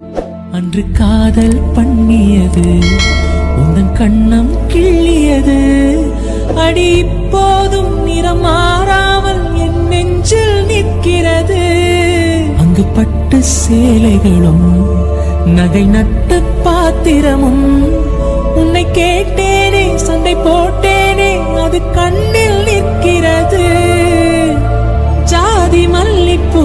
அன்று காதல் பண்ணியது உந்தன் கண்ணம் கிள்ளியது. அடி இப்போதும் நிறம் மாறாமல் என் நெஞ்சில் நிற்கிறது. அங்கு பட்டு சேலைகளும் நகை நட்டு பாத்திரமும் உன்னை கேட்டேனே சண்டை போட்டேனே அது கண்ணில் நிற்கிறது. ஜாதி மல்லிப்பூ